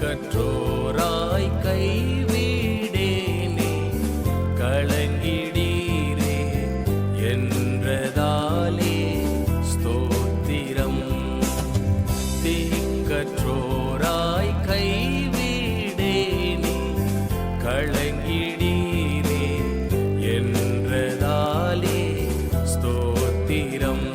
கற்றோராய் கைவிடேனே கலங்கிடீரே என்றதாலே ஸ்தோத்திரம். திக்கற்றோராய் கைவிடேனே கலங்கிடீரே என்றதாலே ஸ்தோத்திரம்.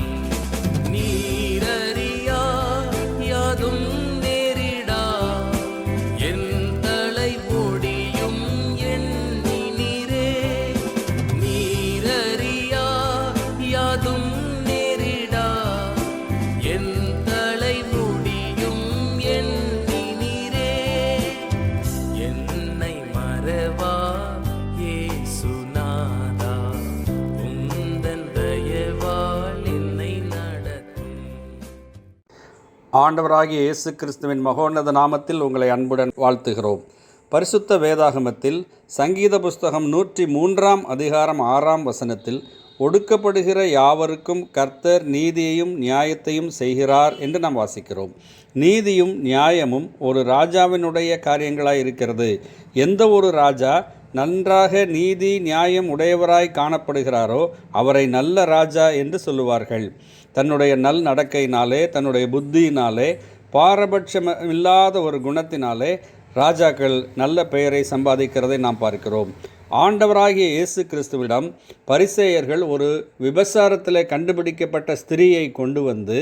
ஆண்டவராகிய இயேசு கிறிஸ்துவின் மகோன்னத நாமத்தில் உங்களை அன்புடன் வாழ்த்துகிறோம். பரிசுத்த வேதாகமத்தில் சங்கீத புஸ்தகம் நூற்றி மூன்றாம் அதிகாரம் ஆறாம் வசனத்தில் ஒடுக்கப்படுகிற யாவருக்கும் கர்த்தர் நீதியையும் நியாயத்தையும் செய்கிறார் என்று நாம் வாசிக்கிறோம். நீதியும் நியாயமும் ஒரு ராஜாவினுடைய காரியங்களாய் இருக்கிறது எந்த ஒரு ராஜா நன்றாக நீதி நியாயம் உடையவராய் காணப்படுகிறாரோ அவரை நல்ல ராஜா என்று சொல்லுவார்கள். தன்னுடைய நல் நடக்கையினாலே தன்னுடைய புத்தியினாலே பாரபட்சம் இல்லாத ஒரு குணத்தினாலே ராஜாக்கள் நல்ல பெயரை சம்பாதிக்கிறதை நாம் பார்க்கிறோம். ஆண்டவராகிய இயேசு கிறிஸ்துவிடம் பரிசேயர்கள் ஒரு விபசாரத்தில் கண்டுபிடிக்கப்பட்ட ஸ்திரீயை கொண்டு வந்து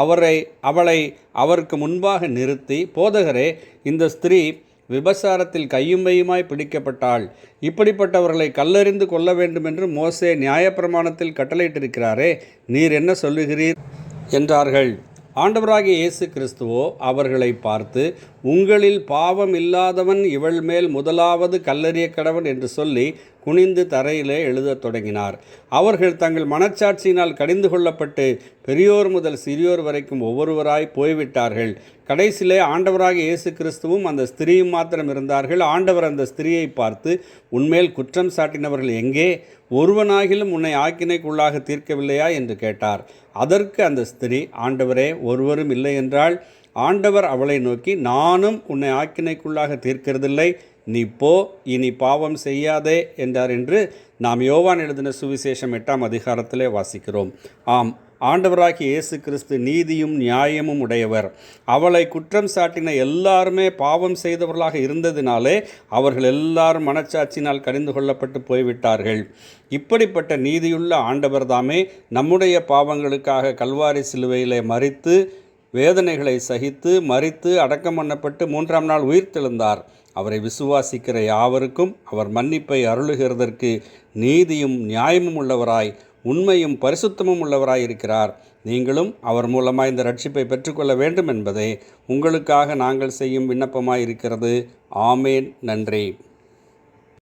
அவரை அவளை அவருக்கு முன்பாக நிறுத்தி போதகரே இந்த ஸ்திரீ விபசாரத்தில் கையும் மையுமாய் பிடிக்கப்பட்டாள். இப்படிப்பட்டவர்களை கல்லறிந்து கொள்ள வேண்டும் என்று மோசே நியாயப்பிரமாணத்தில் கட்டளையிட்டிருக்கிறாரே நீர் என்ன சொல்லுகிறீர்? என்றார்கள். ஆண்டவராகிய இயேசு கிறிஸ்துவோ அவர்களை பார்த்து உங்களில் பாவம் இல்லாதவன் இவள் மேல் முதலாவது கல்லறிய கடவன் என்று சொல்லி குனிந்து தரையிலே எழுதத் தொடங்கினார். அவர்கள் தங்கள் மனச்சாட்சியினால் கடிந்து கொள்ளப்பட்டு பெரியோர் முதல் சிறியோர் வரைக்கும் ஒவ்வொருவராய் போய்விட்டார்கள். கடைசியிலே ஆண்டவராக இயேசு கிறிஸ்துவும் அந்த ஸ்திரீயும் மாத்திரம் இருந்தார்கள். ஆண்டவர் அந்த ஸ்திரீயை பார்த்து உண்மையில் குற்றம் சாட்டினவர்கள் எங்கே? ஒருவனாகிலும் உன்னை ஆக்கினைக்குள்ளாக தீர்க்கவில்லையா? என்று கேட்டார். அதற்கு அந்த ஸ்திரீ ஆண்டவரே ஒருவரும் இல்லை என்றால் ஆண்டவர் அவளை நோக்கி நானும் உன்னை ஆக்கினைக்குள்ளாக தீர்க்கிறதில்லை. நீ போ இனி பாவம் செய்யாதே என்றார் என்று நாம் யோவான் எழுதின சுவிசேஷம் எட்டாம் அதிகாரத்திலே வாசிக்கிறோம். ஆம் ஆண்டவராகிய இயேசு கிறிஸ்து நீதியும் நியாயமும் உடையவர். அவளை குற்றம் சாட்டின எல்லாருமே பாவம் செய்தவர்களாக இருந்ததினாலே அவர்கள் எல்லாரும் மனச்சாட்சியினால் கடிந்து கொள்ளப்பட்டு போய்விட்டார்கள். இப்படிப்பட்ட நீதியுள்ள ஆண்டவர் தாமே நம்முடைய பாவங்களுக்காக கல்வாரி சிலுவையிலே மறித்து வேதனைகளை சகித்து மறித்து அடக்கம் பண்ணப்பட்டு மூன்றாம் நாள் உயிர்த்தெழுந்தார். அவரை விசுவாசிக்கிற யாவருக்கும் அவர் மன்னிப்பை அருளுகிறதற்கு நீதியும் நியாயமும் உள்ளவராய் உண்மையும் பரிசுத்தமும் உள்ளவராய் இருக்கிறார். நீங்களும் அவர் மூலமாக இந்த ரட்சிப்பை பெற்றுக்கொள்ள வேண்டும் என்பதே உங்களுக்காக நாங்கள் செய்யும் விண்ணப்பமாய் இருக்கிறது ஆமேன். நன்றி.